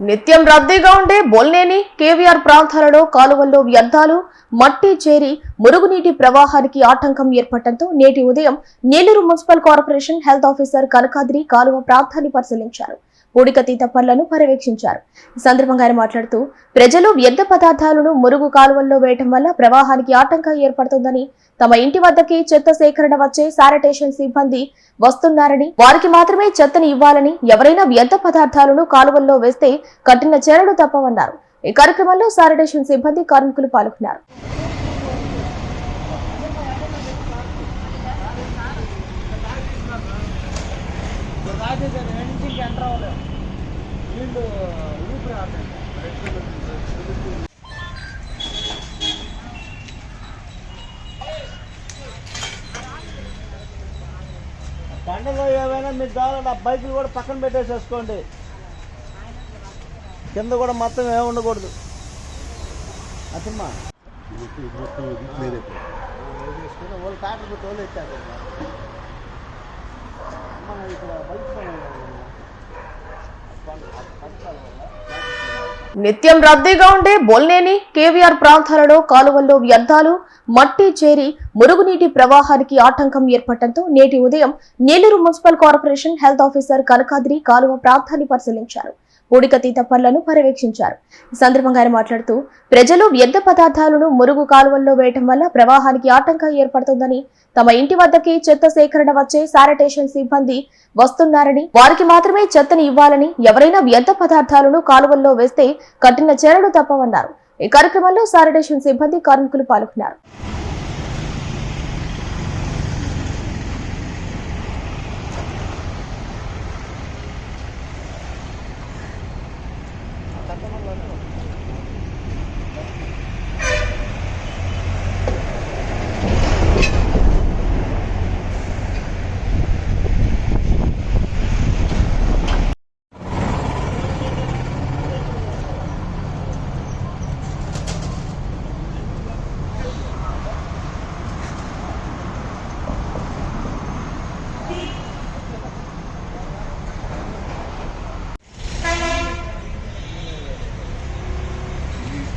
నిత్యం రద్దీగా ఉండే బొల్నేని కేవీఆర్ ప్రాంతాలలో కాలువల్లో వ్యర్థాలు మట్టి చేరి మురుగునీటి ప్రవాహానికి ఆటంకం ఏర్పడటంతో నేటి ఉదయం Nellore municipal corporation health officer Kanakadri కాలువ ప్రాంతాన్ని పరిశీలించారు. పూడికతీత పనులను పర్యవేక్షించారు. ఈ సందర్భంగా ఆయన మాట్లాడుతూ ప్రజలు వ్యర్థ పదార్థాలను మురుగు కాలువల్లో వేయటం వల్ల ప్రవాహానికి ఆటంకం ఏర్పడుతుందని తమ ఇంటి వద్దకి చెత్త సేకరణ వచ్చే శానిటేషన్ సిబ్బంది వస్తున్నారని వారికి మాత్రమే చెత్తని ఇవ్వాలని ఎవరైనా వ్యర్థ పదార్థాలను కాలువల్లో వేస్తే కఠిన చర్యలు తప్పవన్నారు. ఈ కార్యక్రమంలో శానిటేషన్ సిబ్బంది కార్మికులు పాల్గొన్నారు. రాజేశారు ఎండింగ్ ఎంటర్ అవ్వలేదు వీళ్ళు ఊపిరి ఆపండి పండుగ ఏమైనా మీరు కావాలంటే ఆ బైకులు కూడా పక్కన పెట్టేసేసుకోండి కింద కూడా మొత్తం ఏమి ఉండకూడదు అతమ్మా వాళ్ళు కాటర్ పెట్టి వాళ్ళు ఎత్తారు ఇక్కడ నిత్యం రద్దీగా ఉండే బొల్నేని కేవీఆర్ ప్రాంతాలలో కాలువల్లో వ్యర్థాలు మట్టి చేరి మురుగునీటి ప్రవాహానికి ఆటంకం ఏర్పడటంతో నేటి ఉదయం Nellore municipal corporation health officer Kanakadri కాలువ ప్రాంతాన్ని పరిశీలించారు. పూడికతీత పనులను పర్యవేక్షించారు. ఈ సందర్భంగా ఆయన మాట్లాడుతూ ప్రజలు వ్యర్థ పదార్థాలను మురుగు కాలువల్లో వేయటం వల్ల ప్రవాహానికి ఆటంకం ఏర్పడుతుందని తమ ఇంటి వద్దకి చెత్త సేకరణ వచ్చే శానిటేషన్ సిబ్బంది వస్తున్నారని వారికి మాత్రమే చెత్తని ఇవ్వాలని ఎవరైనా వ్యర్థ పదార్థాలను కాలువల్లో వేస్తే కఠిన చర్యలు తప్పవన్నారు. ఈ కార్యక్రమంలో శానిటేషన్ సిబ్బంది కార్మికులు పాల్గొన్నారు.